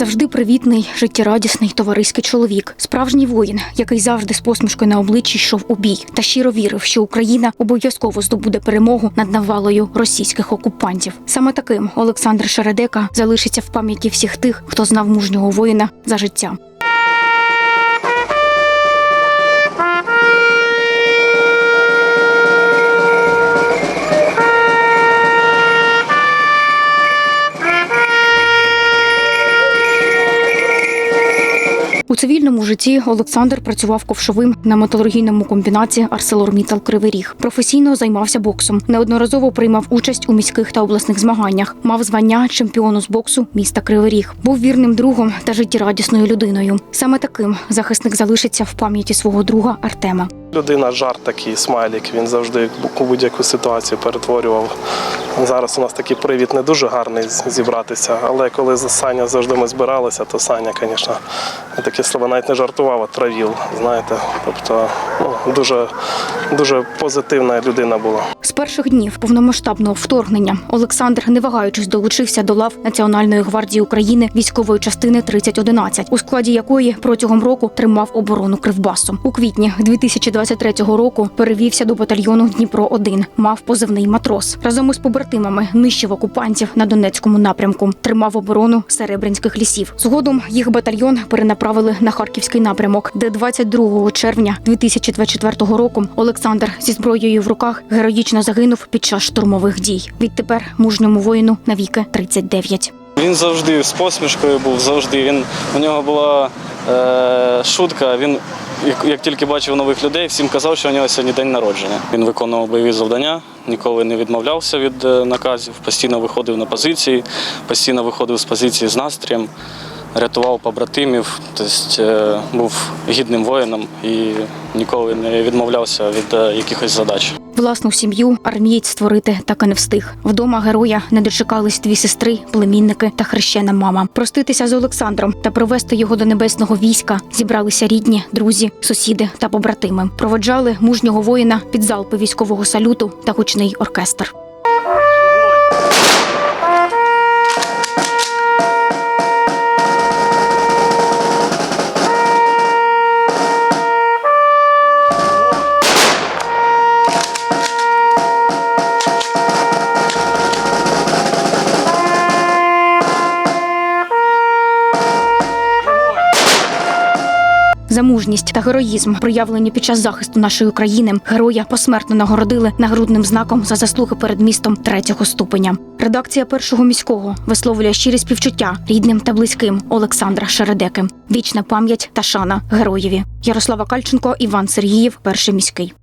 Завжди привітний, життєрадісний, товариський чоловік, справжній воїн, який завжди з посмішкою на обличчі йшов у бій та щиро вірив, що Україна обов'язково здобуде перемогу над навалою російських окупантів. Саме таким Олександр Шередека залишиться в пам'яті всіх тих, хто знав мужнього воїна за життя. Цивільному житті Олександр працював ковшовим на металургійному комбінаті Арселормітал Кривий Ріг. Професійно займався боксом. Неодноразово приймав участь у міських та обласних змаганнях. Мав звання чемпіону з боксу міста Кривий Ріг. Був вірним другом та життєрадісною людиною. Саме таким захисник залишиться в пам'яті свого друга Артема. Людина жарт такий, смайлік. Він завжди будь-яку ситуацію перетворював. Зараз у нас такий привід не дуже гарний зібратися, але коли за Саня завжди ми збиралися, то Саня, звісно, такі слова навіть не жартував, а травів. Знаєте, тобто дуже, дуже позитивна людина була. З перших днів повномасштабного вторгнення Олександр, не вагаючись, долучився до лав Національної гвардії України військової частини 3011, у складі якої протягом року тримав оборону Кривбасу. У квітні 2023 року перевівся до батальйону Дніпро 1 мав позивний матрос. Разом із побратимами нищив окупантів на Донецькому напрямку, тримав оборону Серебрянських лісів. Згодом їх батальйон перенаправили на харківський напрямок, де 22 червня 2024 року Олександр зі зброєю в руках героїчно загинув під час штурмових дій. Відтепер мужньому воїну навіки 39. Він завжди з посмішкою був, завжди. Він, у нього була е, шутка. Він, як, як тільки бачив нових людей, всім казав, що у нього сьогодні день народження. Він виконував бойові завдання, ніколи не відмовлявся від е, наказів, постійно виходив на позиції, постійно виходив з позиції з настроєм, рятував побратимів, тобто е, був гідним воїном і ніколи не відмовлявся від е, якихось задач. Власну сім'ю армієць створити так і не встиг. Вдома героя не дочекались дві сестри, племінники та хрещена мама. Проститися з Олександром та привезти його до небесного війська зібралися рідні, друзі, сусіди та побратими. Проводжали мужнього воїна під залпи військового салюту та гучний оркестр. За мужність та героїзм, проявлені під час захисту нашої України, героя посмертно нагородили нагрудним знаком за заслуги перед містом третього ступеня. Редакція першого міського висловлює щирі співчуття рідним та близьким Олександра Шередеки. Вічна пам'ять та шана героєві. Ярослава Кальченко, Іван Сергіїв, перший міський.